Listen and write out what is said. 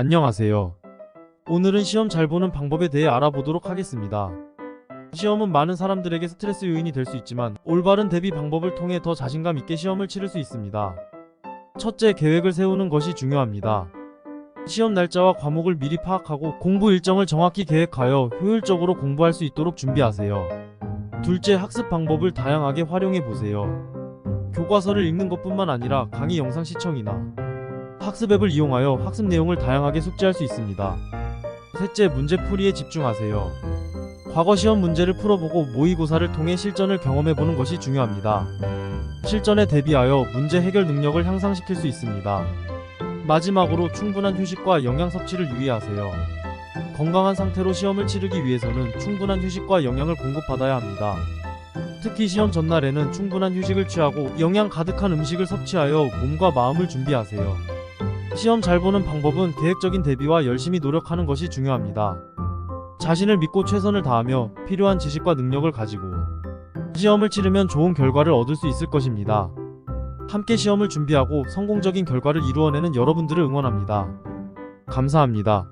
안녕하세요. 오늘은 시험 잘 보는 방법에 대해 알아보도록 하겠습니다. 시험은 많은 사람들에게 스트레스 요인이 될 수 있지만 올바른 대비 방법을 통해 더 자신감 있게 시험을 치를 수 있습니다. 첫째, 계획을 세우는 것이 중요합니다. 시험 날짜와 과목을 미리 파악하고 공부 일정을 정확히 계획하여 효율적으로 공부할 수 있도록 준비하세요. 둘째, 학습 방법을 다양하게 활용해 보세요. 교과서를 읽는 것뿐만 아니라 강의 영상 시청이나 학습 앱을 이용하여 학습 내용을 다양하게 숙지할 수 있습니다. 셋째, 문제 풀이에 집중하세요. 과거 시험 문제를 풀어보고 모의고사를 통해 실전을 경험해보는 것이 중요합니다. 실전에 대비하여 문제 해결 능력을 향상시킬 수 있습니다. 마지막으로 충분한 휴식과 영양 섭취를 유의하세요. 건강한 상태로 시험을 치르기 위해서는 충분한 휴식과 영양을 공급받아야 합니다. 특히 시험 전날에는 충분한 휴식을 취하고 영양 가득한 음식을 섭취하여 몸과 마음을 준비하세요. 시험 잘 보는 방법은 계획적인 대비와 열심히 노력하는 것이 중요합니다. 자신을 믿고 최선을 다하며 필요한 지식과 능력을 가지고 시험을 치르면 좋은 결과를 얻을 수 있을 것입니다. 함께 시험을 준비하고 성공적인 결과를 이루어내는 여러분들을 응원합니다. 감사합니다.